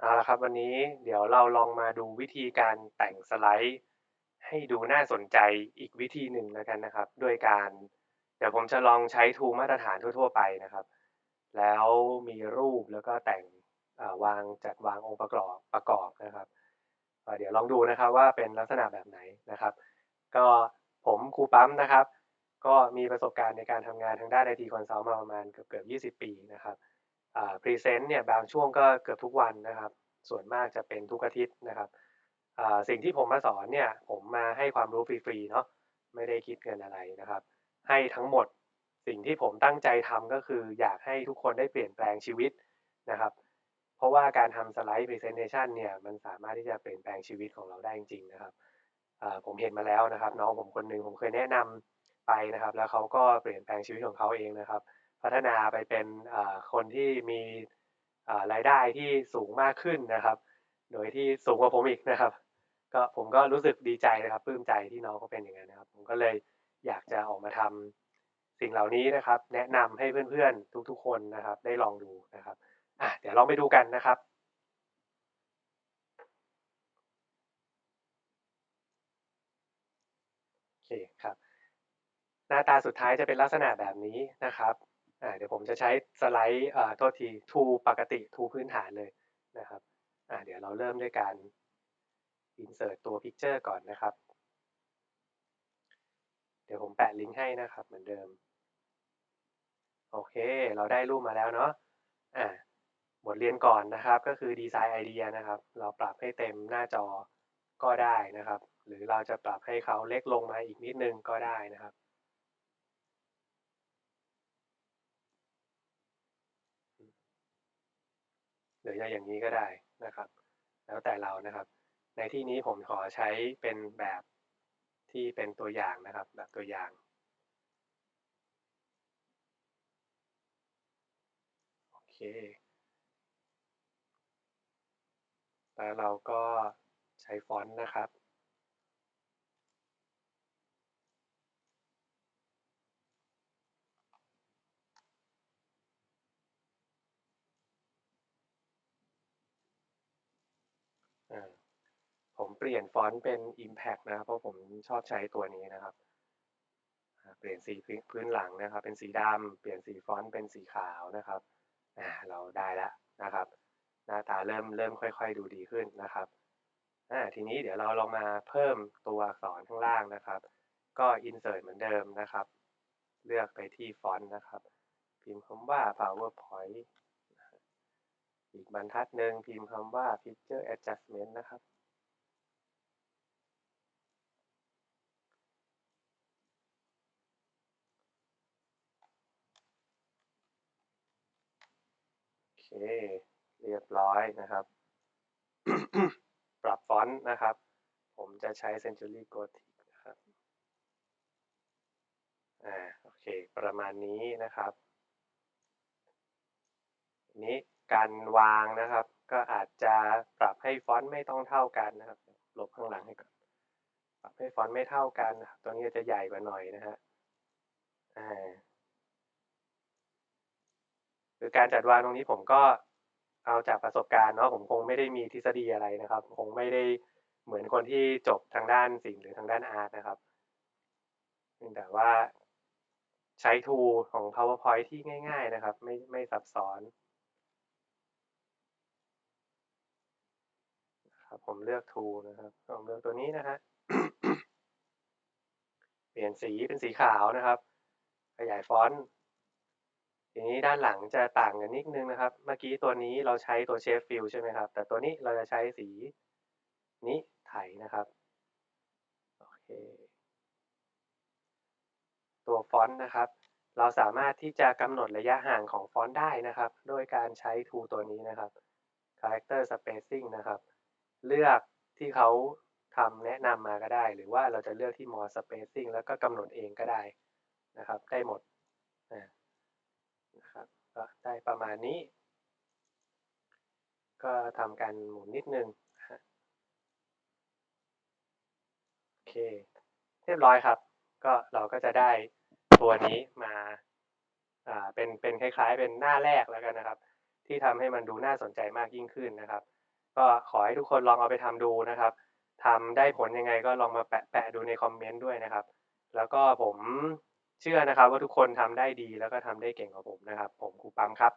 เอาละครับวันนี้เดี๋ยวเราลองมาดูวิธีการแต่งสไลด์ ให้ดูน่าสนใจอีกวิธีหนึ่งแล้วกันนะครับ ด้วยการเดี๋ยวผมจะลองใช้ทูมาตรฐานทั่ว ๆ ไปนะครับ แล้วมีรูปแล้วก็แต่งวางจัดวางองค์ประกอบประกอบนะครับเดี๋ยวลองดูนะครับว่าเป็นลักษณะแบบไหนนะครับ ก็ผมครูปั๊มนะครับ ก็มีประสบการณ์ในการทำงานทางด้านไอทีคอนซัลท์มาประมาณเกือบเกือบ20 ปีนะครับ พรีเซนต์เนี่ยบางช่วงก็เกือบทุกวันนะครับ ส่วนมากจะเป็นทุกอาทิตย์นะครับสิ่งที่ผมมาสอนเนี่ยผมมาให้ความรู้ฟรีๆเนาะไม่ได้คิดเงินอะไรนะครับ ให้ทั้งหมดสิ่งที่ผมตั้งใจทำก็คือ อยากให้ทุกคนได้เปลี่ยนแปลงชีวิตนะครับ เพราะว่าการทำสไลด์พรีเซนเทชันเนี่ยมันสามารถที่จะเปลี่ยนแปลงชีวิตของเราได้จริงๆนะครับผมเห็นมาแล้วนะครับ น้องผมคนหนึ่งผมเคยแนะนำไปนะครับ แล้วเขาก็เปลี่ยนแปลงชีวิตของเขาเองนะครับ พัฒนาไปเป็นคนที่มีรายได้ที่สูงมากขึ้นนะครับ โดยที่สูงกว่าผมอีกนะครับ ก็ผมก็รู้สึกดีใจนะครับปลื้มใจที่น้องเขาเป็นอย่างนั้นนะครับ ผมก็เลยอยากจะออกมาทำสิ่งเหล่านี้นะครับ แนะนำให้เพื่อนๆทุก ๆ คนนะครับ ได้ลองดูนะครับอะเดี๋ยวลองไปดูกันนะครับโอเคครับ หน้าตาสุดท้ายจะเป็นลักษณะแบบนี้นะครับ เดี๋ยวผมจะใช้สไลด์โทษทีทูปกติทูพื้นฐานเลยนะครับเดี๋ยวเราเริ่มด้วยการ insert ตัว picture ก่อนนะครับ เดี๋ยวผมแปะลิงก์ให้นะครับเหมือนเดิม โอเค เราได้รูปมาแล้วเนาะอ่าบทเรียนก่อนนะครับก็คือดีไซน์ไอเดียนะครับ เราปรับให้เต็มหน้าจอก็ได้นะครับ หรือเราจะปรับให้เขาเล็กลงมาอีกนิดนึงก็ได้นะครับ หรือจะอย่างนี้ก็ได้นะครับ แล้วแต่เรานะครับ ในที่นี้ผมขอใช้เป็นแบบที่เป็นตัวอย่างนะครับ แบบตัวอย่างโอเคแล้วเราก็ใช้ฟอนต์นะครับ เปลี่ยนฟอนต์เป็น Impact นะครับ เพราะผมชอบใช้ตัวนี้นะครับ เปลี่ยนสีพื้นหลังนะครับ เป็นสีดำเปลี่ยนสีฟอนต์เป็นสีขาวนะครับเราได้แล้วนะครับ หน้าตาเริ่มเริ่มค่อย ๆ ดูดีขึ้นนะครับทีนี้เดี๋ยวเราลองมาเพิ่มตัวอักษรข้างล่างนะครับ ก็ insert เหมือนเดิมนะครับ เลือกไปที่ฟอนต์นะครับ พิมพ์คำว่า powerpoint อีกบรรทัดหนึ่งพิมพ์คำว่า picture adjustment นะครับ เค เรียบร้อยนะครับ ปรับฟอนต์นะครับ ผมจะใช้ Century Gothic นะครับ อ่า โอเค ประมาณนี้นะครับ นี้การวางนะครับ ก็อาจจะปรับให้ฟอนต์ไม่ต้องเท่ากันนะครับ ลบข้างหลังให้ก่อน ปรับให้ฟอนต์ไม่เท่ากันนะครับ ตัวนี้จะใหญ่กว่าหน่อยนะฮะ อ่า คือการจัดวางตรงนี้ผมก็เอาจากประสบการณ์เนาะผมคงไม่ได้มีทฤษฎีอะไรนะครับ คงไม่ได้เหมือนคนที่จบทางด้านศิลป์หรือทางด้านอาร์ตนะครับแต่ว่าใช้ทูของ powerpoint ที่ง่าย ๆ นะครับ ไม่ไม่ซับซ้อนครับผมเลือกทูนะครับผมเลือกตัวนี้นะฮะเปลี่ยนสีเป็นสีขาวนะครับ ขยายฟอนต์ ทีนี้ด้านหลังจะต่างกันนิดนึงนะครับ เมื่อกี้ตัวนี้เราใช้ตัวเชฟฟิลใช่ไหมครับ แต่ตัวนี้เราจะใช้สีนี้ไถนะครับโอเคตัวฟอนต์นะครับ เราสามารถที่จะกำหนดระยะห่างของฟอนต์ได้นะครับ โดยการใช้ทูตัวนี้นะครับ character spacing นะครับ เลือกที่เขาทำแนะนำมาก็ได้ หรือว่าเราจะเลือกที่ more spacing แล้วก็กำหนดเองก็ได้นะครับ ได้หมดนะ ครับก็ได้ประมาณนี้ ก็ทำการหมุนนิดนึงโอเค เรียบร้อยครับ ก็เราก็จะได้ตัวนี้มาอ่าเป็นเป็นคล้าย ๆ เป็นหน้าแรกแล้วกันนะครับ ที่ทำให้มันดูน่าสนใจมากยิ่งขึ้นนะครับ ก็ขอให้ทุกคนลองเอาไปทำดูนะครับทำได้ผลยังไงก็ลองมาแปะๆดูในคอมเมนต์ด้วยนะครับ แล้วก็ผม เชื่อนะครับว่าทุกคนทำได้ดีแล้วก็ทำได้เก่งกว่าผมนะครับ ผมครูปั๊มครับ